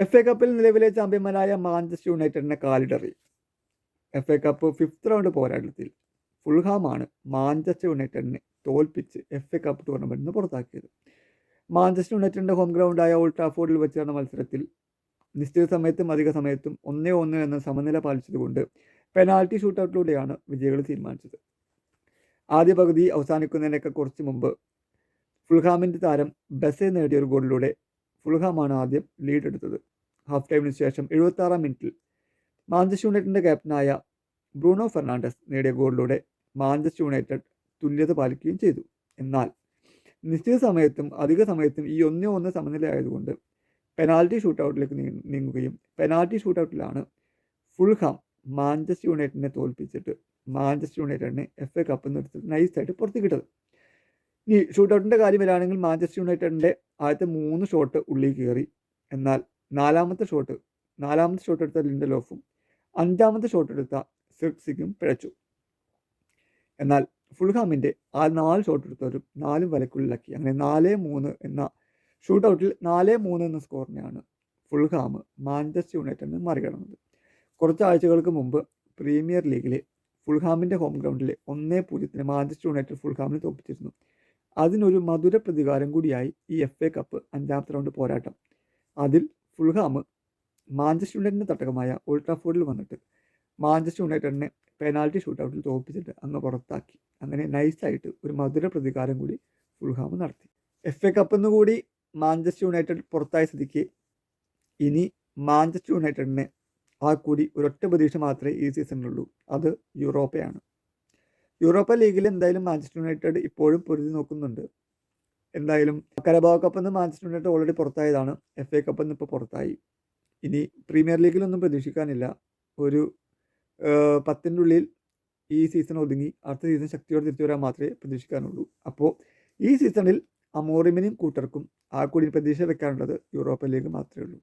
F A കപ്പിൽ നിലവിലെ ചാമ്പ്യന്മാരായ മാഞ്ചസ്റ്റർ യുണൈറ്റഡിനെ കാലിടറി. F A cup fifth round പോരാട്ടത്തിൽ ഫുൾഹാമാണ് മാഞ്ചസ്റ്റർ യുണൈറ്റഡിനെ തോൽപ്പിച്ച് എഫ് എ കപ്പ് ടൂർണമെന്റിൽ നിന്ന് പുറത്താക്കിയത്. മാഞ്ചസ്റ്റർ യുണൈറ്റഡിന്റെ ഹോം ഗ്രൗണ്ടായ ഓൾഡ് ട്രാഫോർഡിൽ വെച്ച് നടന്ന മത്സരത്തിൽ നിശ്ചിത സമയത്തും അധിക സമയത്തും ഒന്നേ ഒന്ന് എന്ന സമനില പാലിച്ചതുകൊണ്ട് പെനാൽറ്റി ഷൂട്ടൗട്ടിലൂടെയാണ് വിജയികൾ തീരുമാനിച്ചത്. ആദ്യ പകുതി അവസാനിക്കുന്നതിനൊക്കെ കുറച്ച് മുമ്പ് ഫുൾഹാമിന്റെ താരം ബസെ നേടിയ ഒരു ഗോളിലൂടെ ഫുൾഹാമാണ് ആദ്യം ലീഡ് എടുത്തത്. ഹാഫ് ടൈമിന് ശേഷം എഴുപത്താറാം മിനിറ്റിൽ മാഞ്ചസ്റ്റർ യുണൈറ്റഡിന്റെ ക്യാപ്റ്റനായ ബ്രൂണോ ഫെർണാണ്ടസ് നേടിയ ഗോളിലൂടെ മാഞ്ചസ്റ്റർ യുണൈറ്റഡ് തുല്യത പാലിക്കുകയും ചെയ്തു. എന്നാൽ നിശ്ചിത സമയത്തും അധിക സമയത്തും ഈ ഒന്നേ ഒന്ന് സമനിലയായതുകൊണ്ട് പെനാൽറ്റി ഷൂട്ടൗട്ടിലേക്ക് നീങ്ങുകയും പെനാൽറ്റി ഷൂട്ടൗട്ടിലാണ് ഫുൾഹാം മാഞ്ചസ്റ്റർ യുണൈറ്റഡിനെ തോൽപ്പിച്ചിട്ട് മാഞ്ചസ്റ്റർ യുണൈറ്റഡിനെ എഫ് എ കപ്പ് നിർത്തിട്ട് നൈസായിട്ട് പുറത്ത് കിട്ടത് ഇനി ഷൂട്ടൗട്ടിന്റെ കാര്യം വരികയാണെങ്കിൽ മാഞ്ചസ്റ്റർ യുണൈറ്റഡിന്റെ ആദ്യത്തെ മൂന്ന് ഷോട്ട് ഉള്ളിൽ കയറി എന്നാൽ നാലാമത്തെ ഷോട്ട് നാലാമത്തെ ഷോട്ട് എടുത്ത ലിൻഡലോഫും അഞ്ചാമത്തെ ഷോട്ട് എടുത്ത സിർക്സിക്കും പിഴച്ചു. എന്നാൽ ഫുൾഹാമിന്റെ ആ നാല് ഷോട്ട് എടുത്തവരും നാലും വലക്കുള്ളിലാക്കി. അങ്ങനെ നാല് മൂന്ന് എന്ന ഷൂട്ടൗട്ടിൽ നാല് മൂന്ന് എന്ന സ്കോറിനെയാണ് ഫുൾഹാം മാഞ്ചസ്റ്റർ യുണൈറ്റഡിന് മറികടന്നത്. കുറച്ച് ആഴ്ചകൾക്ക് മുമ്പ് പ്രീമിയർ ലീഗിലെ ഫുൾഹാമിന്റെ ഹോം ഗ്രൗണ്ടിൽ ഒന്നേ പൂജ്യത്തിന് മാഞ്ചസ്റ്റർ യുണൈറ്റഡ് ഫുൾഹാമിനെ തോൽപ്പിച്ചിരുന്നു. അതിനൊരു മധുര പ്രതികാരം കൂടിയായി ഈ എഫ് എ കപ്പ് അഞ്ചാമത്തെ റൗണ്ട് പോരാട്ടം. അതിൽ ഫുൾഹാം മാഞ്ചസ്റ്റർ യുണൈറ്റഡിന്റെ തട്ടകമായ ഓൾട്രാഫോർഡിൽ വന്നിട്ട് മാഞ്ചസ്റ്റർ യുണൈറ്റഡിനെ പെനാൽറ്റി ഷൂട്ടൗട്ടിൽ തോൽപ്പിച്ചിട്ട് അങ്ങ് പുറത്താക്കി. അങ്ങനെ നൈസായിട്ട് ഒരു മധുര പ്രതികാരം കൂടി ഫുൾഹാം നടത്തി. എഫ് എ കപ്പെന്ന് കൂടി മാഞ്ചസ്റ്റർ യുണൈറ്റഡ് പുറത്തായ സ്ഥിതിക്ക് ഇനി മാഞ്ചസ്റ്റർ യുണൈറ്റഡിനെ ആ കൂടി ഒരൊറ്റ പ്രതീക്ഷ മാത്രമേ ഈ സീസണിലുള്ളൂ അത് യൂറോപ്പയാണ്. യൂറോപ്പ ലീഗിൽ എന്തായാലും മാഞ്ചസ്റ്റർ യുണൈറ്റഡ് ഇപ്പോഴും പൊരുതി നോക്കുന്നുണ്ട്. എന്തായാലും കരബാവ് കപ്പ് നിന്ന് മാഞ്ചസ്റ്റർ യുണൈറ്റഡ് ഓൾറെഡി പുറത്തായതാണ്. എഫ് എ കപ്പ് ഇപ്പോൾ പുറത്തായി. ഇനി പ്രീമിയർ ലീഗിലൊന്നും പ്രതീക്ഷിക്കാനില്ല. ഒരു പത്തിന്റെ ഉള്ളിൽ ഈ സീസൺ ഒതുങ്ങി. അടുത്ത സീസൺ ശക്തിയോടെ തിരിച്ചു വരാൻ മാത്രമേ പ്രതീക്ഷിക്കാനുള്ളൂ. അപ്പോൾ ഈ സീസണിൽ അമോറിമിനും കൂട്ടർക്കും ആ കൂടി പ്രതീക്ഷ വെക്കാനുള്ളത് യൂറോപ്പ ലീഗ് മാത്രമേ ഉള്ളൂ.